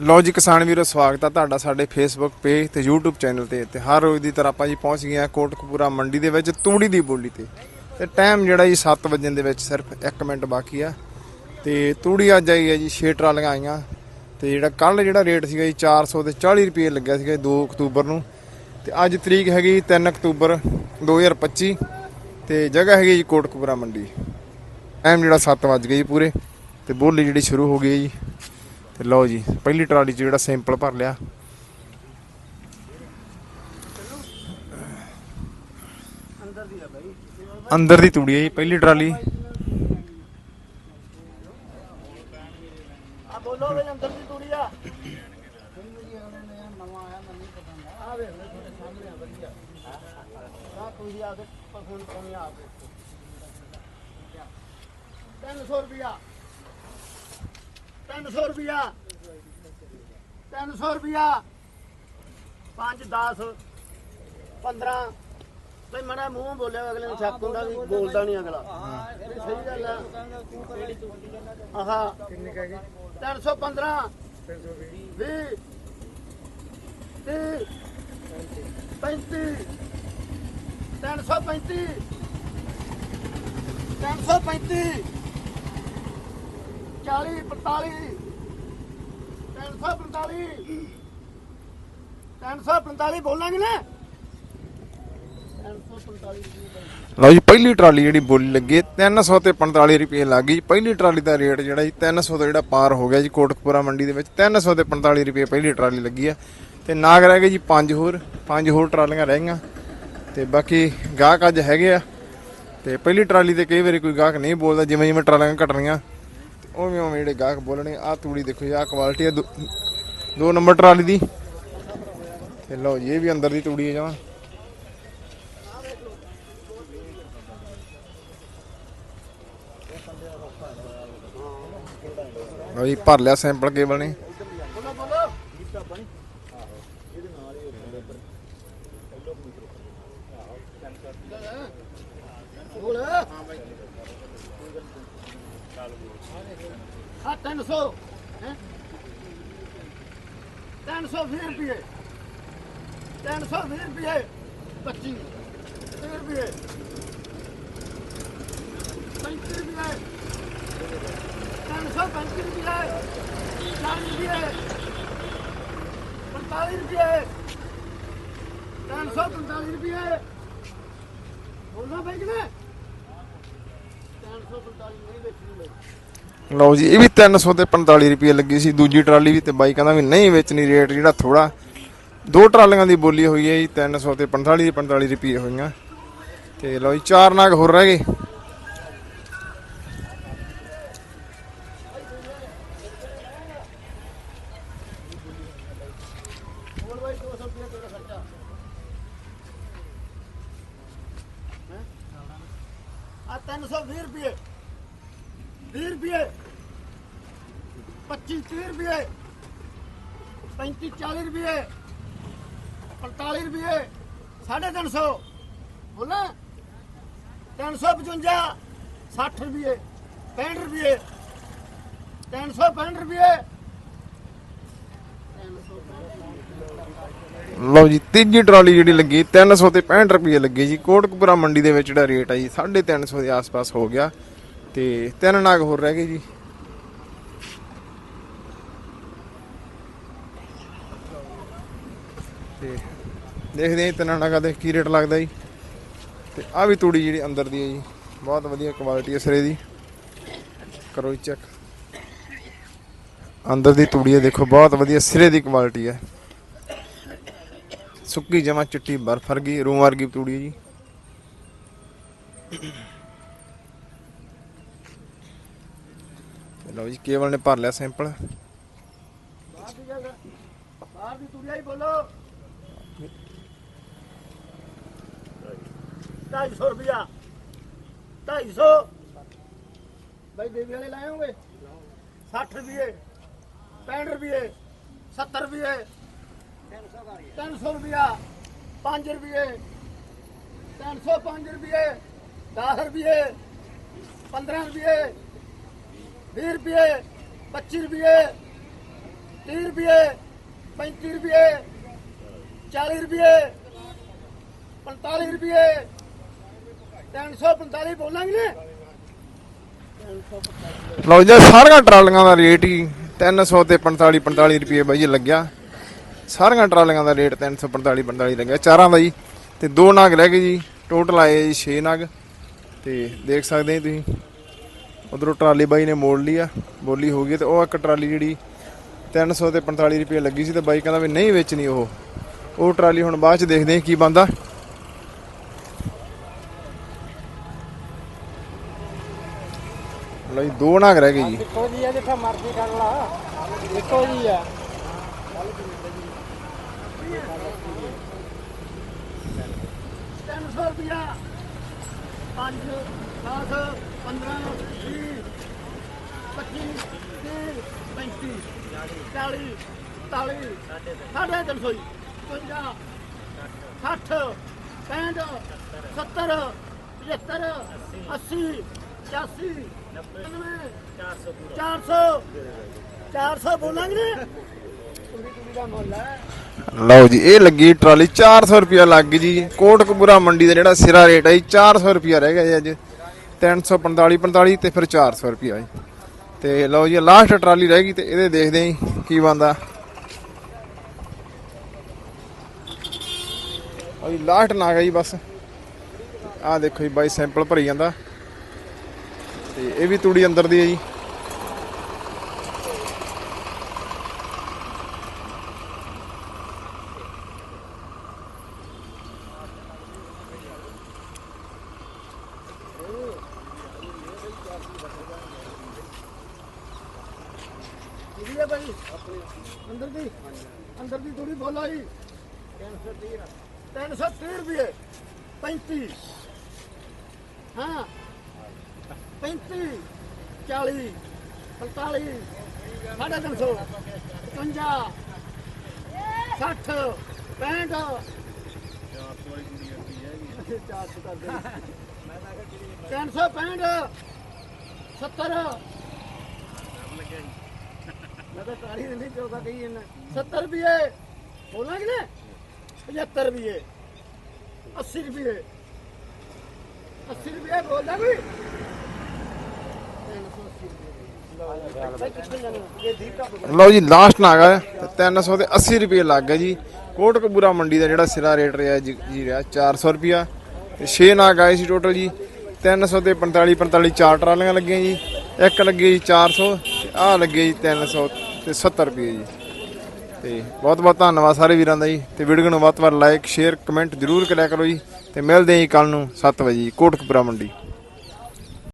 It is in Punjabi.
ਲੋ ਜੀ ਕਿਸਾਨ ਵੀਰੋ, ਸਵਾਗਤ ਆ ਤੁਹਾਡਾ ਸਾਡੇ ਫੇਸਬੁੱਕ ਪੇਜ ਤੇ YouTube ਚੈਨਲ ਤੇ। ਤੇ ਹਰ ਰੋਜ਼ ਦੀ ਤਰ੍ਹਾਂ ਆਪਾਂ ਜੀ ਪਹੁੰਚ ਗਏ ਆ ਕੋਟਕਪੂਰਾ ਮੰਡੀ ਦੇ ਵਿੱਚ ਤੂੜੀ ਦੀ ਬੋਲੀ ਤੇ। ਤੇ ਟਾਈਮ ਜਿਹੜਾ ਜੀ 7 ਵਜੇ ਦੇ ਵਿੱਚ ਸਿਰਫ 1 ਮਿੰਟ ਬਾਕੀ ਆ। ਤੇ ਤੂੜੀ ਅੱਜ ਆਈ ਹੈ ਜੀ 6 ਟਰਾਲੀਆਂ ਆਈਆਂ। ਤੇ ਜਿਹੜਾ ਕੱਲ ਜਿਹੜਾ ਰੇਟ ਸੀਗਾ ਜੀ 400 ਤੇ 40 ਰੁਪਏ ਲੱਗਿਆ ਸੀਗਾ ਜੀ 2 ਅਕਤੂਬਰ ਨੂੰ। ਤੇ ਅੱਜ ਤਰੀਕ ਹੈਗੀ 3 ਅਕਤੂਬਰ 2025 ਤੇ ਜਗ੍ਹਾ ਹੈਗੀ ਜੀ ਕੋਟਕਪੂਰਾ ਮੰਡੀ। ਟਾਈਮ ਜਿਹੜਾ 7 ਵਜ ਗਏ ਜੀ ਪੂਰੇ। ਤੇ ਬੋਲੀ ਜਿਹੜੀ ਸ਼ੁਰੂ ਹੋ ਗਈ ਹੈ ਜੀ। ਤੇ ਲਓ ਜੀ, ਪਹਿਲੀ ਟਰਾਲੀ 'ਚ ਜਿਹੜਾ ਸੈਂਪਲ ਭਰ ਲਿਆ। ਅੰਦਰ ਦੀ ਤੂੜੀ ਹੈ ਜੀ, ਪਹਿਲੀ ਟਰਾਲੀ। ਆ ਬੋਲੋ ਵੇ ਅੰਦਰ ਦੀ ਤੂੜੀ ਆ। ਆ ਵੇ ਤੁਹਾਡੇ 300 ਰੁਪਿਆ 300 ਰੁਪਿਆ 5 10 15 ਬਈ ਮਣਾ ਮੂੰਹ ਬੋਲਿਆ ਅਗਲੇ ਨੂੰ ਸ਼ੱਕ ਹੁੰਦਾ ਵੀ ਬੋਲਦਾ ਨਹੀਂ ਅਗਲਾ। ਇਹ ਸਹੀ ਗੱਲ ਆ। ਆਹਾ। ਕਿੰਨੇ ਕਹਿ ਗਏ 315 20 30 35 335 335 40 45 345 345 ਬੋਲਾਂਗੇ ਨਾ। ਲਓ ਜੀ ਪਹਿਲੀ ਟਰਾਲੀ ਜਿਹੜੀ ਬੋਲੀ ਲੱਗੀ ਹੈ, 300 ਤੇ 45 ਰੁਪਏ ਲੱਗ ਗਈ ਪਹਿਲੀ ਟਰਾਲੀ ਦਾ ਰੇਟ ਜਿਹੜਾ ਜੀ 300 ਦਾ ਜਿਹੜਾ ਪਾਰ ਹੋ ਗਿਆ ਜੀ ਕੋਟਕਪੂਰਾ ਮੰਡੀ ਦੇ ਵਿੱਚ 300 ਤੇ 45 ਰੁਪਏ ਪਹਿਲੀ ਟਰਾਲੀ ਲੱਗੀ ਆ। ਤੇ ਨਾਗ ਰਹਿ ਗਏ ਜੀ ਪੰਜ ਹੋਰ ਪੰਜ ਹੋਰ ਟਰਾਲੀਆਂ ਰਹਿ ਗਈਆਂ। ਤੇ ਬਾਕੀ ਗਾਹਕ ਅੱਜ ਹੈਗੇ ਆ। ਤੇ ਪਹਿਲੀ ਟਰਾਲੀ ਤੇ ਕਈ ਵਾਰੀ ਕੋਈ ਗਾਹਕ ਨਹੀਂ ਬੋਲਦਾ ਜਿਵੇਂ ਜਿਵੇਂ ਟਰਾਲੀਆਂ ਘਟਣੀਆਂ। ਤੇ ਉਵੇਂ ਉਵੇਂ ਜਿਹੜੇ ਗਾਹਕ ਬੋਲਣੇ ਆ ਤੂੜੀ ਦੇਖੋ ਜੀ ਆ ਕੁਆਲਿਟੀ ਆ, ਦੋ- ਨੰਬਰ ਟਰਾਲੀ ਦੀ। ਤੇ ਲਓ ਜੀ, ਇਹ ਵੀ ਅੰਦਰ ਦੀ ਤੂੜੀ ਹੈ ਜਮਾਂ। ਲਓ ਜੀ, ਭਰ ਲਿਆ ਸੈਂਪਲ ਕੇਬਲ ਨੇ। ਬੋਲੋ ਬੋਲੋ ਬੋਲ ਹਾਂ ਬਾਈ ਆ 300 ਹੈ 320 ਰੁਪਏ। 320 ਰੁਪਏ। 25 30 ਰੁਪਏ। 35 ਰੁਪਏ। 335 ਰੁਪਏ। 40 ਰੁਪਏ। 45 ਰੁਪਏ। 345 ਰੁਪਏ। ਬੋਲਣਾ ਭਾਈ ਕਿ 345 ਨਹੀਂ ਵੇਚਣੀ ਮੈਂ ਲਓ ਜੀ ਇਹ ਵੀ 300 ਤੇ 45 ਰੁਪਏ ਲੱਗੀ ਸੀ। ਦੂਜੀ ਟਰਾਲੀ ਵੀ ਤੇ ਬਾਈ ਕਹਿੰਦਾ ਵੀ ਨਹੀਂ ਵੇਚਣੀ ਰੇਟ ਜਿਹੜਾ ਥੋੜਾ ਦੋ ਟਰਾਲੀਆਂ ਦੀ ਬੋਲੀ ਹੋਈ ਹੈ ਜੀ 300 ਤੇ 45 ਦੀ 45 ਰੁਪਏ ਹੋਈਆਂ। ਤੇ ਲਓ ਜੀ ਚਾਰ ਨਾਗ ਹੋਰ ਰਹਿ ਗਏ। ਬੋਲ ਭਾਈ 200 ਰੁਪਏ ਤੇਰਾ ਖਰਚਾ ਹੈਂ? ਆ 320 ਰੁਪਏ। 20 ਰੁਪਏ। 25 30 ਰੁਪਏ। 35 40 ਰੁਪਏ। 45 ਰੁਪਏ। 350 ਬੋਲਾ? 355 60 ਰੁਪਏ। 65 ਰੁਪਏ। 365 ਰੁਪਏ। 365 ਲਓ ਜੀ, ਤੀਜੀ ਟਰਾਲੀ ਜਿਹੜੀ ਲੱਗੀ 300 ਤੇ 65 ਰੁਪਏ ਲੱਗੇ ਜੀ। ਕੋਟਕਪੁਰਾ ਮੰਡੀ ਦੇ ਵਿੱਚ ਜਿਹੜਾ ਰੇਟ ਆ ਜੀ 350 ਦੇ ਆਸ-ਪਾਸ ਹੋ ਗਿਆ। ਤੇ ਤਿੰਨ ਨਾਗ ਹੋਰ ਰਹਿ ਗਏ ਜੀ। ਤੇ ਦੇਖਦੇ ਹਾਂ ਜੀ, ਤਿੰਨਾਂ ਨਾਗਾਂ ਦੇ ਕੀ ਰੇਟ ਲੱਗਦਾ ਜੀ। ਤੇ ਆ ਵੀ ਤੂੜੀ ਜਿਹੜੀ ਅੰਦਰ ਦੀ ਹੈ ਜੀ, ਬਹੁਤ ਵਧੀਆ ਕੁਆਲਿਟੀ ਹੈ ਸਿਰੇ ਦੀ। ਕਰੋ ਜੀ ਚੈੱਕ ਅੰਦਰ ਦੀ ਤੂੜੀ ਹੈ, ਦੇਖੋ, ਬਹੁਤ ਵਧੀਆ ਸਿਰੇ ਦੀ ਕੁਆਲਿਟੀ ਹੈ। ਸੁੱਕੀ ਜਮਾ ਚਿੱਟੀ ਬਰਫ ਵਰਗੀ ਰੂਮ ਵਰਗੀ ਤੂੜੀ ਜੀ। ਲਓ ਜੀ, ਕੇਵਲ ਨੇ ਭਰ ਲਿਆ ਸੈਂਪਲ। ਬਾਹਰ ਦੀ ਗੱਲ ਬਾਹਰ ਬੋਲੋ 250 ਰੁਪਿਆ 250 ਭਾਈ ਦੇਵੀ ਵਾਲੇ ਲਾਏ ਹੋਗੇ 60 ਰੁਪਏ 65 ਰੁਪਏ 70 ਰੁਪਏ। 300 ਰੁਪਿਆ 5 ਰੁਪਏ 305 ਰੁਪਏ 10 ਰੁਪਏ 15 ਰੁਪਏ 20 ਰੁਪਏ 25 ਰੁਪਏ 30 ਰੁਪਏ 35 ਰੁਪਏ 40 ਰੁਪਏ 45 ਰੁਪਏ 345 ਬੋਲਾਂਗੇ ਨੇ? ਲਓ ਜੀ, ਸਾਰੀਆਂ ਟਰਾਲੀਆਂ ਦਾ ਰੇਟ ਹੀ 300 ਤੇ 45 45 ਰੁਪਏ ਬਾਈ ਲੱਗਿਆ। ਸਾਰੀਆਂ ਟਰਾਲੀਆਂ ਦਾ ਰੇਟ 345 45 ਲੱਗਿਆ ਚਾਰਾਂ ਦਾ ਜੀ ਤੇ ਦੋ ਨਾਗ ਰਹਿ ਗਏ ਜੀ। ਟੋਟਲ ਆਏ ਜੀ 6 ਨਾਗ। ਤੇ ਦੇਖ ਸਕਦੇ ਹੋ ਤੁਸੀਂ। ਉਧਰੋਂ ਟਰਾਲੀ ਬਾਈ ਨੇ ਮੋੜ ਲਈ ਆ। ਬੋਲੀ ਹੋ ਗਈ ਤੇ ਉਹ ਇੱਕ ਟਰਾਲੀ ਜਿਹੜੀ 300 ਤੇ 45 ਰੁਪਏ ਲੱਗੀ ਸੀ ਤੇ ਬਾਈ ਕਹਿੰਦਾ ਵੀ ਨਹੀਂ ਵੇਚਣੀ ਉਹ। ਉਹ ਟਰਾਲੀ ਹੁਣ ਬਾਅਦ ਚ ਦੇਖਦੇ ਹਾਂ ਕੀ ਬੰਦਾ ਲਓ ਦੋ ਨਾਗ ਰਹਿ ਗਏ ਜੀ। ਇੱਕੋ ਜੀ ਆ ਜਿੱਥੇ ਮਰਜ਼ੀ ਕਰ ਲਾ। ਇੱਕੋ ਜੀ ਆ। ਤਿੰਨ ਸੌ ਰੁਪਇਆ ਪੰਜ, ਦਸ 15 ਵੀਹ, ਪੱਚੀ, ਤੀਹ, ਪੈਂਤੀ, ਚਾਲੀ ਤਾਲੀ ਸਾਢੇ ਤਿੰਨ ਸੌ ਜੀ। ਪੰਜਾਹ ਸੱਠ, ਪੈਂਹਠ, ਸੱਤਰ, ਪਝੱਤਰ, ਅੱਸੀ ਪਚਾਸੀ ਨੱਬੇ ਚਾਰ ਸੌ। ਚਾਰ ਸੌ ਬੋਲਾਂਗੇ। ਲਓ ਜੀ, ਇਹ ਲੱਗੀ ਟਰਾਲੀ 400 ਰੁਪਿਆ ਲੱਗ ਗਈ ਜੀ। ਕੋਟਕਪੂਰਾ ਮੰਡੀ ਦਾ ਜਿਹੜਾ ਸਿਰਾ ਰੇਟ ਹੈ ਜੀ 400 ਰੁਪਿਆ ਰਹਿ ਗਿਆ ਜੀ ਅੱਜ। 345 45 ਤੇ ਫਿਰ 400 ਰੁਪਿਆ ਜੀ। ਤੇ ਲਓ ਜੀ ਲਾਸਟ ਟਰਾਲੀ ਰਹਿ ਗਈ ਤੇ ਇਹਦੇ ਦੇਖਦੇ ਆਂ ਜੀ, ਕੀ ਬੰਦਾ ਉਹ ਲਾਸਟ ਨਾ ਗਿਆ ਜੀ ਬਸ। ਆਹ ਦੇਖੋ ਜੀ, ਬਾਈ ਸੈਂਪਲ ਭਰੀ ਜਾਂਦਾ। ਤੇ ਇਹ ਵੀ ਤੂੜੀ ਅੰਦਰ ਦੀ ਹੈ ਜੀ। ਕਿਹਦੀ ਹੈ ਭਾਈ? ਅੰਦਰ ਦੀ। ਅੰਦਰ ਦੀ ਥੋੜੀ ਬੋਲਾ ਜੀ 330 330 ਰੁਪਏ। 35 ਹਾਂ। 35 40 45 ਸਾਢੇ 300 55 60 65 400 ਵਾਲੀ ਕੁੜੀ ਆਉਂਦੀ ਹੈ 400 ਕਰਦੇ ਲਓ ਜੀ ਲਾਸਟ ਨਾਗ ਆ 300 ਤੇ 80 ਰੁਪਏ ਲੱਗ ਗਿਆ ਜੀ। ਕੋਟਕਪੂਰਾ ਮੰਡੀ ਦਾ ਜਿਹੜਾ ਸਿਰਾ ਰੇਟ ਰਿਹਾ ਜੀ ਰਿਹਾ 400 ਰੁਪਿਆ ਤੇ 6 ਨਾਗ ਆਏ ਸੀ ਟੋਟਲ ਜੀ। 300 ਤੇ 45 45 ਚਾਰ ਟਰਾਲੀਆਂ ਲੱਗੀਆਂ ਜੀ। ਇੱਕ ਲੱਗੀ ਜੀ 400 ਤੇ ਆਹ ਲੱਗੇ ਜੀ 300 ਤੇ 70 ਰੁਪਏ ਜੀ। ਤੇ ਬਹੁਤ ਬਹੁਤ ਧੰਨਵਾਦ ਸਾਰੇ ਵੀਰਾਂ ਦਾ ਜੀ। ਤੇ ਵੀਡੀਓ ਨੂੰ ਵੱਧ ਤੋਂ ਵੱਧ ਲਾਈਕ ਸ਼ੇਅਰ ਕਮੈਂਟ ਜ਼ਰੂਰ ਕਰਿਆ ਕਰੋ ਜੀ। ਤੇ ਮਿਲਦੇ ਹਾਂ ਜੀ ਕੱਲ ਨੂੰ 7 ਵਜੇ ਜੀ, ਕੋਟਕਪੂਰਾ ਮੰਡੀ।